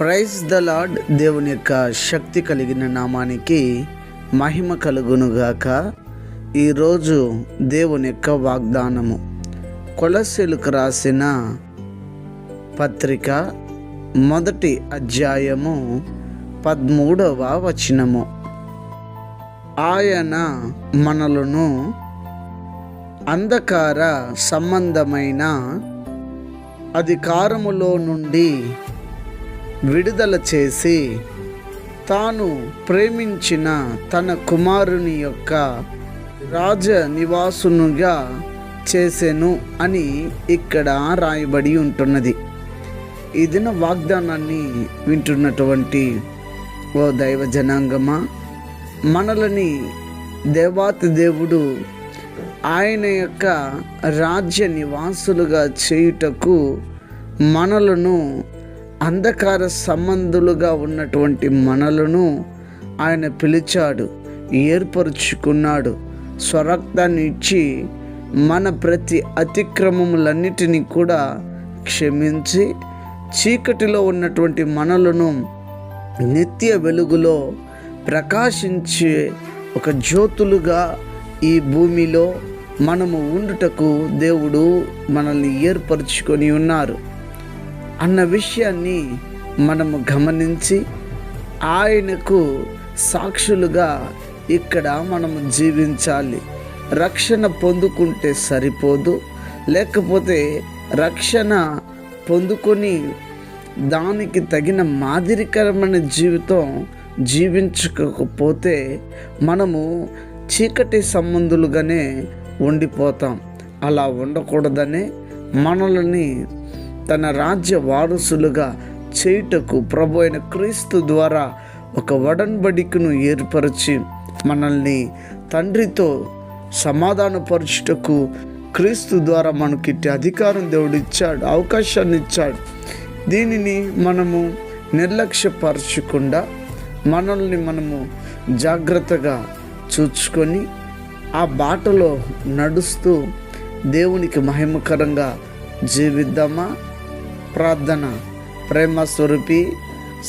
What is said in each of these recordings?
Praise the lord దేవుని యొక్క శక్తి కలిగిన నామానికి మహిమ కలుగునుగాక. ఈరోజు దేవుని యొక్క వాగ్దానము. కొలసెలకు రాసిన పత్రిక మొదటి అధ్యాయము పదమూడవ వచనము. ఆయన మనలను అంధకార సంబంధమైన అధికారములో నుండి విడుదల చేసి తాను ప్రేమించిన తన కుమారుని యొక్క రాజ నివాసునుగా చేసెను అని ఇక్కడ రాయబడి ఉంటున్నది. ఈ దిన వాగ్దానాన్ని వింటున్నటువంటి ఓ దైవ జనాంగమా మనలని దేవాతి దేవుడు ఆయన యొక్క రాజ్య నివాసులుగా చేయుటకు మనలను అంధకార సంబంధులుగా ఉన్నటువంటి మనలను ఆయన పిలిచాడు ఏర్పరుచుకున్నాడు స్వరక్తాన్ని ఇచ్చి మన ప్రతి అతిక్రమములన్నిటినీ కూడా క్షమించి చీకటిలో ఉన్నటువంటి మనలను నిత్య వెలుగులో ప్రకాశించే ఒక జ్యోతులుగా ఈ భూమిలో మనము ఉండుటకు దేవుడు మనల్ని ఏర్పరచుకొని ఉన్నారు. అన్న విషయాన్ని మనము గమనించి ఆయనకు సాక్షులుగా ఇక్కడ మనము జీవించాలి. రక్షణ పొందుకుంటే సరిపోదు. లేకపోతే రక్షణ పొందుకొని దానికి తగిన మాదిరికరమైన జీవితం జీవించకపోతే మనము చీకటి సంబంధులుగానే ఉండిపోతాం. అలా ఉండకూడదనే మనల్ని తన రాజ్య వారసులుగా చేయుటకు ప్రభు అయిన క్రీస్తు ద్వారా ఒక వడన్బడికను ఏర్పరిచి మనల్ని తండ్రితో సమాధానపరచుటకు క్రీస్తు ద్వారా మనకి అధికారం దేవుడు ఇచ్చాడు అవకాశాన్ని ఇచ్చాడు దీనిని మనము నిర్లక్ష్యపరచకుండా మనల్ని మనము జాగ్రత్తగా చూచుకొని ఆ బాటలో నడుస్తూ దేవునికి మహిమకరంగా జీవిద్దామా? ప్రార్థన ప్రేమ స్వరూపి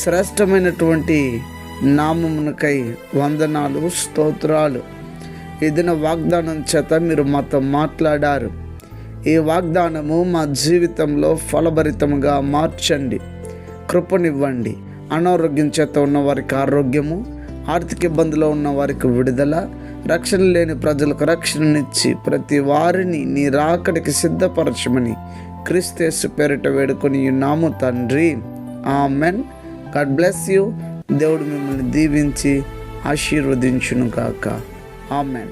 శ్రేష్టమైనటువంటి నామమునకై వందనాలు స్తోత్రాలు. ఇదిన వాగ్దానం చేత మీరు మాతో మాట్లాడారు. ఈ వాగ్దానము మా జీవితంలో ఫలభరితంగా మార్చండి. కృపనివ్వండి. అనారోగ్యం చేత ఉన్న వారికి ఆరోగ్యము ఆర్థిక ఇబ్బందిలో ఉన్న వారికి విడుదల రక్షణ లేని ప్రజలకు రక్షణనిచ్చి ప్రతి వారిని నీ రాకడికి సిద్ధపరచమని క్రిస్తేసు పేరిట వేడుకొని ఉన్నాము తండ్రి. ఆమెన్. God bless you. దేవుడు మిమ్మల్ని దీవించి ఆశీర్వదించును కాక ఆమెన్.